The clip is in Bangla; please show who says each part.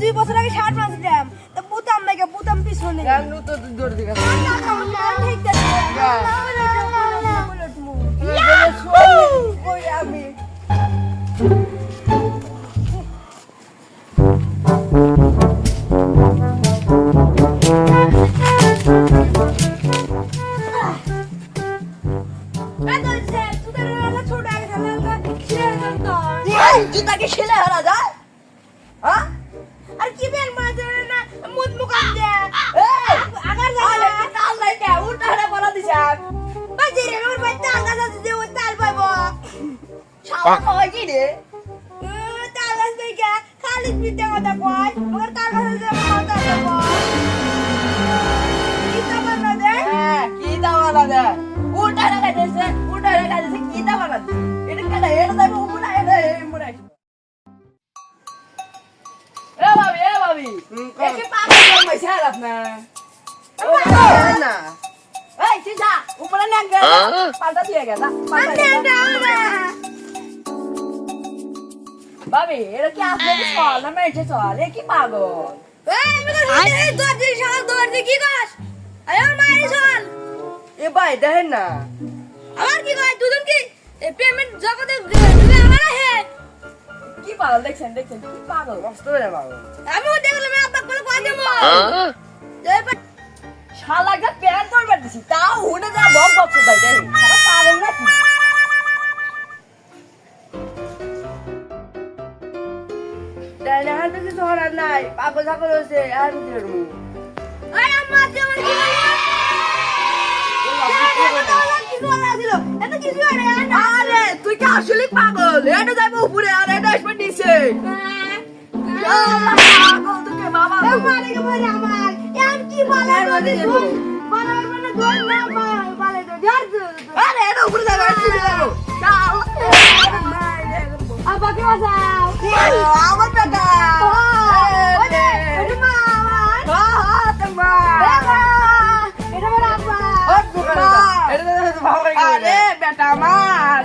Speaker 1: দুই বছর আগে শার্ট বাঁধছিলাম, তা বুতাম নাকি, বুতাম পিছনে। ঠিক আছে।
Speaker 2: জুতাকে ছেলে হারা যায় হ্যাঁ?
Speaker 1: আর কি প্যান বাঁধছে না, মুখ মুখান দিয়ে।
Speaker 2: এই
Speaker 1: আগার জায়গা।
Speaker 2: কাল নাই কে? উল্টা হারা বলা দিছাম
Speaker 1: বাজি রে, ওর বাড়ি তাল গাছ আছে যে, ওই তাল পাইবো।
Speaker 2: শালা হয় কি রে?
Speaker 1: ও, তাল গাছ থেকে খালি পিঠে কথা কয়, ওর তাল গাছ আছে, আমার তাল কি তাল বাঁধে?
Speaker 2: হ্যাঁ কি দাওয়া লাগে উল্টা হারা গাইছে ভাবি একে পাগল জন্মাইছে আর আপনার না। এই চিন্তা উপরে নেন গে পাল্টা দিয়ে
Speaker 1: আন্নে।
Speaker 2: ভাবি এটা কি আপনার চল না মেয়েছে চল? এ কি পাগল?
Speaker 1: আমি আমার কি কয়, দুজন কি, payment জগতে আমারে হে।
Speaker 2: কি পাগল? দেখছেন দেখছেন কি পাগল? মস্ত হয়ে পাগল।
Speaker 1: আমিও দেখলাম, বলে কয় দেবো।
Speaker 2: শালাকে প্যান করবে দিছি তাও উঠে যা বক বকছে তাই দেখি পাগল নাকি? ডাইনে কিছু হরার নাই পাগল ছাগল হয়েছে আর দিলের মুখ
Speaker 1: এই, আম্মা, তুই কি কিছু এটা কিছু না।
Speaker 2: আরে তুই আসলে পাগল? এটা যাইবো উপরে আর।
Speaker 1: আমার।
Speaker 2: আর বলে
Speaker 1: দরজি,
Speaker 2: দেবো।
Speaker 1: বলার দর না, বা- বলে দরজি, আর দর-
Speaker 2: আরে এটা উপরে যাবে আর নিচে যাব
Speaker 1: আব্বাকে বাঁচাও।
Speaker 2: আমার বেটা
Speaker 1: মা আমার।